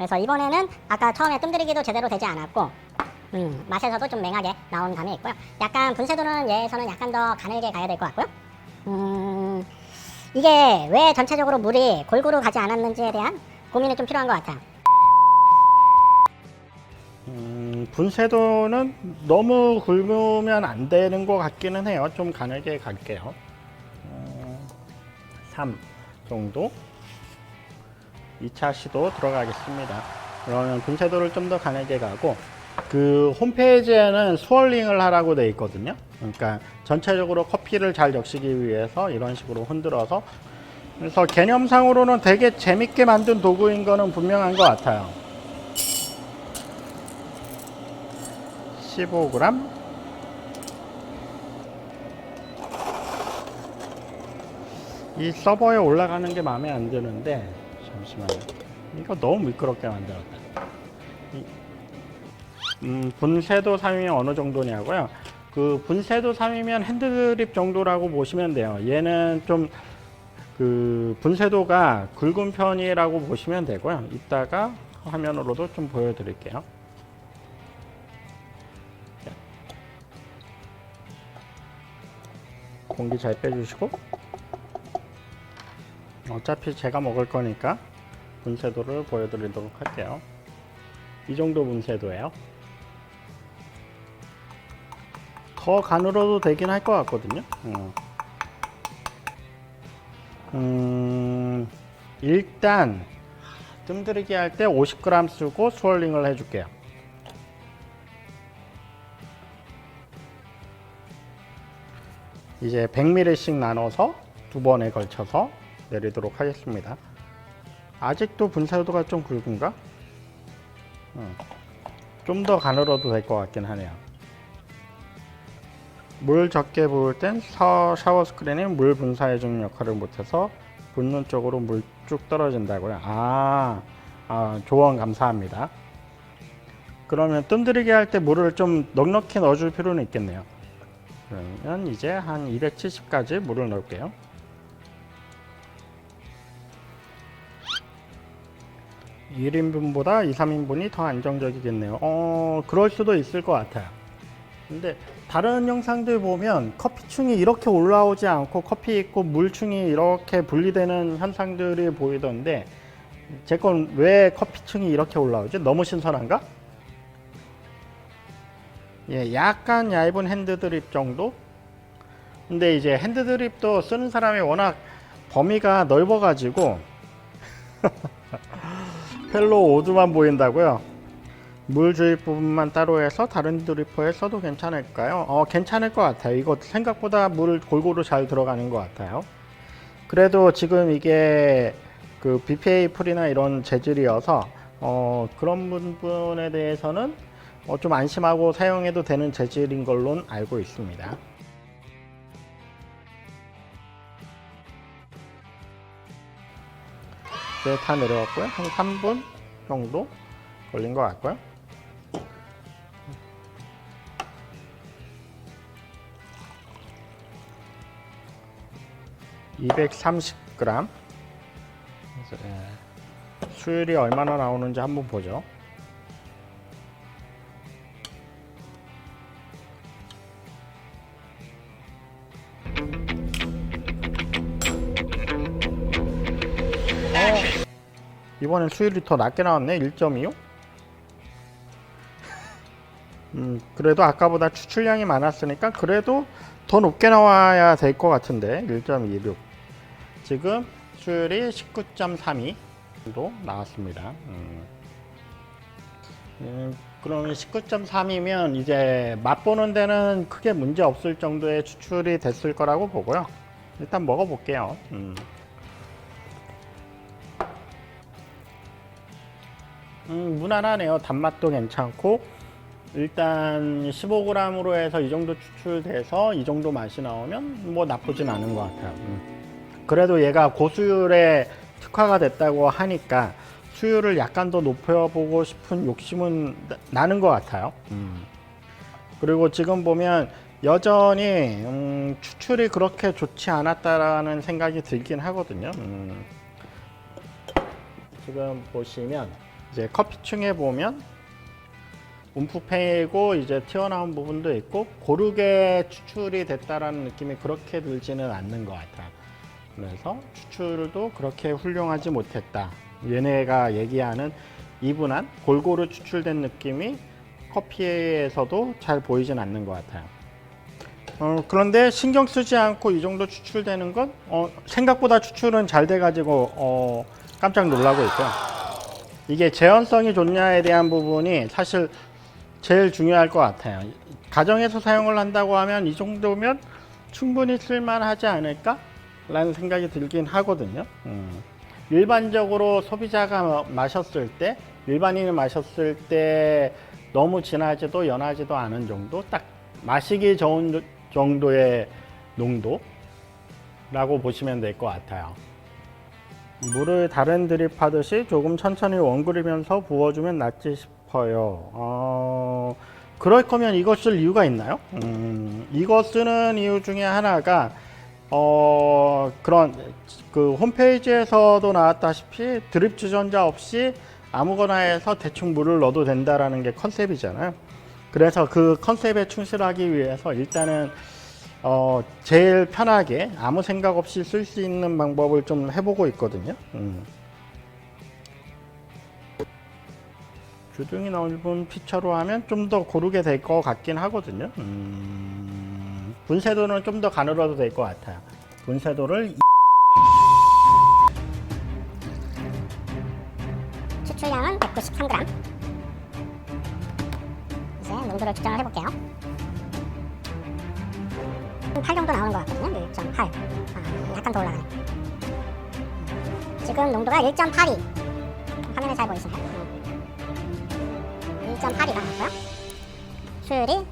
그래서 이번에는 아까 처음에 뜸들이기도 제대로 되지 않았고 음, 맛에서도 좀 맹하게 나온 감이 있고요. 약간 분쇄도는 얘에서는 약간 더 가늘게 가야 될 것 같고요. 음, 이게 왜 전체적으로 물이 골고루 가지 않았는지에 대한 고민이 좀 필요한 것 같아요. 음, 분쇄도는 너무 굵으면 안 되는 것 같기는 해요. 좀 가늘게 갈게요. 어, 3 정도. 2차 시도 들어가겠습니다. 그러면 분쇄도를 좀 더 가늘게 가고 그 홈페이지에는 스월링을 하라고 돼 있거든요. 그러니까 전체적으로 커피를 잘 적시기 위해서 이런 식으로 흔들어서 그래서 개념상으로는 되게 재밌게 만든 도구인 거는 분명한 것 같아요. 15g 이 서버에 올라가는 게 마음에 안 드는데 잠시만요. 이거 너무 미끄럽게 만들었다. 이- 음, 분쇄도 3이면 어느 정도냐고요? 그 분쇄도 3이면 핸드드립 정도라고 보시면 돼요. 얘는 좀 그 분쇄도가 굵은 편이라고 보시면 되고요. 이따가 화면으로도 좀 보여드릴게요. 공기 잘 빼주시고. 어차피 제가 먹을 거니까 분쇄도를 보여드리도록 할게요 이 정도 분쇄도예요 더 가늘어도 되긴 할 것 같거든요 음. 음, 일단 뜸들이기 할 때 50g 쓰고 스월링을 해줄게요 이제 100ml씩 나눠서 두 번에 걸쳐서 내리도록 하겠습니다. 아직도 분쇄도가 좀 굵은가? 좀더 가늘어도 될 것 같긴 하네요. 물 적게 부을 땐 샤- 샤워 스크린이 물 분사해주는 역할을 못해서 붓는 쪽으로 물 쭉 떨어진다고요. 아, 아, 조언 감사합니다. 그러면 뜸들이게 할 때 물을 좀 넉넉히 넣어줄 필요는 있겠네요. 그러면 이제 한 270까지 물을 넣을게요. 일인분보다 2, 3인분이 더 안정적이겠네요. 어, 그럴 수도 있을 것 같아요. 근데 다른 영상들 보면 커피충이 이렇게 올라오지 않고 커피 있고 물충이 이렇게 분리되는 현상들이 보이던데 제 건 왜 커피충이 이렇게 올라오지? 너무 신선한가? 예, 약간 얇은 핸드드립 정도? 근데 이제 핸드드립도 쓰는 사람이 워낙 범위가 넓어가지고 펠로 오두만 보인다고요? 물 주입 부분만 따로 해서 다른 드리퍼에 써도 괜찮을까요? 어, 괜찮을 것 같아요. 이거 생각보다 물 골고루 잘 들어가는 것 같아요. 그래도 지금 이게 그 BPA 풀이나 이런 재질이어서 어, 그런 부분에 대해서는 어, 좀 안심하고 사용해도 되는 재질인 걸로 알고 있습니다. 네, 다 내려갔고요. 한 3분 정도 걸린 것 같고요. (230g) 그래서, 예, 수율이 얼마나 나오는지 한번 보죠. 이번엔 수율이 더 낮게 나왔네 1.25 음 그래도 아까보다 추출량이 많았으니까 그래도 더 높게 나와야 될 것 같은데 1.26 지금 수율이 19.32 정도 나왔습니다. 음. 음, 그러면 19.3이면 이제 맛보는 데는 크게 문제 없을 정도의 추출이 됐을 거라고 보고요. 일단 먹어볼게요. 음. 음, 무난하네요. 단맛도 괜찮고 일단 15g으로 해서 이 정도 추출돼서 이 정도 맛이 나오면 뭐 나쁘진 않은 것 같아요. 음. 그래도 얘가 고수율에 특화가 됐다고 하니까 수율을 약간 더 높여보고 싶은 욕심은 나- 나는 것 같아요. 음. 그리고 지금 보면 여전히 음, 추출이 그렇게 좋지 않았다라는 생각이 들긴 하거든요. 음. 지금 보시면 이제 커피층에 보면 움푹 패고 이제 튀어나온 부분도 있고 고르게 추출이 됐다라는 느낌이 그렇게 들지는 않는 것 같아요. 그래서 추출도 그렇게 훌륭하지 못했다. 얘네가 얘기하는 이분한 골고루 추출된 느낌이 커피에서도 잘 보이진 않는 것 같아요. 어, 그런데 신경 쓰지 않고 이 정도 추출되는 건 어, 생각보다 추출은 잘 돼가지고 어, 깜짝 놀라고 있고요. 이게 재현성이 좋냐에 대한 부분이 사실 제일 중요할 것 같아요. 가정에서 사용을 한다고 하면 이 정도면 충분히 쓸만하지 않을까? 라는 생각이 들긴 하거든요. 음. 일반적으로 소비자가 마셨을 때, 일반인이 마셨을 때 너무 진하지도 연하지도 않은 정도, 딱 마시기 좋은 정도의 농도라고 보시면 될 것 같아요. 물을 다른 드립 하듯이 조금 천천히 원그리면서 부어주면 낫지 싶어요. 어, 그럴 거면 이거 쓸 이유가 있나요? 음, 이거 쓰는 이유 중에 하나가 어, 그런 그 홈페이지에서도 나왔다시피 드립 주전자 없이 아무거나 해서 대충 물을 넣어도 된다라는 게 컨셉이잖아요. 그래서 그 컨셉에 충실하기 위해서 일단은 어, 제일 편하게 아무 생각 없이 쓸 수 있는 방법을 좀 해보고 있거든요. 음. 주둥이 넓은 피처로 하면 좀 더 고르게 될 것 같긴 하거든요. 음, 분쇄도는 좀 더 가늘어도 될 것 같아요. 분쇄도를 추출량은 193g. 이제 농도를 측정을 해볼게요. 8 정도 나오는 것 같거든요. 1.8. 아, 약간 더 올라가네. 지금 농도가 1.82. 화면에 잘 보이시나요? 1.82가 나왔고요. 수율이